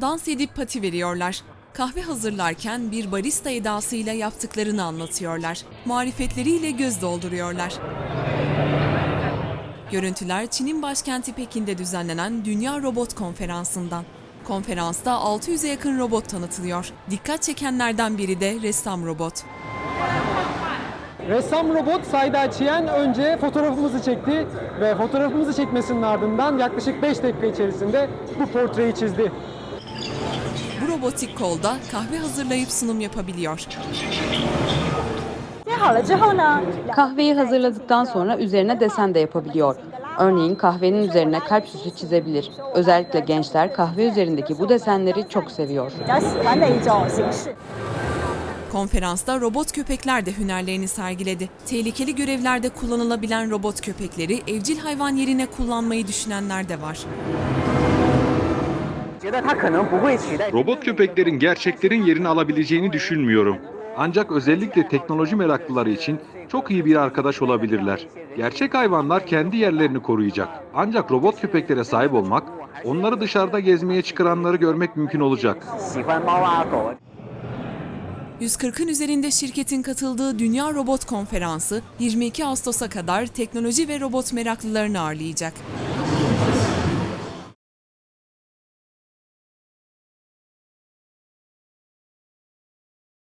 dans edip pati veriyorlar. Kahve hazırlarken bir barista edasıyla yaptıklarını anlatıyorlar. Marifetleriyle göz dolduruyorlar. Görüntüler Çin'in başkenti Pekin'de düzenlenen Dünya Robot Konferansı'ndan. Konferansta 600'e yakın robot tanıtılıyor. Dikkat çekenlerden biri de ressam robot. Ressam robot Sayda Çiyen önce fotoğrafımızı çekti ve fotoğrafımızı çekmesinin ardından yaklaşık 5 dakika içerisinde bu portreyi çizdi robotik kolda kahve hazırlayıp sunum yapabiliyor. Kahveyi hazırladıktan sonra üzerine desen de yapabiliyor. Örneğin kahvenin üzerine kalp süsü çizebilir. Özellikle gençler kahve üzerindeki bu desenleri çok seviyor. Konferansta robot köpekler de hünerlerini sergiledi. Tehlikeli görevlerde kullanılabilen robot köpekleri evcil hayvan yerine kullanmayı düşünenler de var. Robot köpeklerin gerçeklerin yerini alabileceğini düşünmüyorum. Ancak özellikle teknoloji meraklıları için çok iyi bir arkadaş olabilirler. Gerçek hayvanlar kendi yerlerini koruyacak. Ancak robot köpeklere sahip olmak, onları dışarıda gezmeye çıkaranları görmek mümkün olacak. 140'ın üzerinde şirketin katıldığı Dünya Robot Konferansı 22 Ağustos'a kadar teknoloji ve robot meraklılarını ağırlayacak.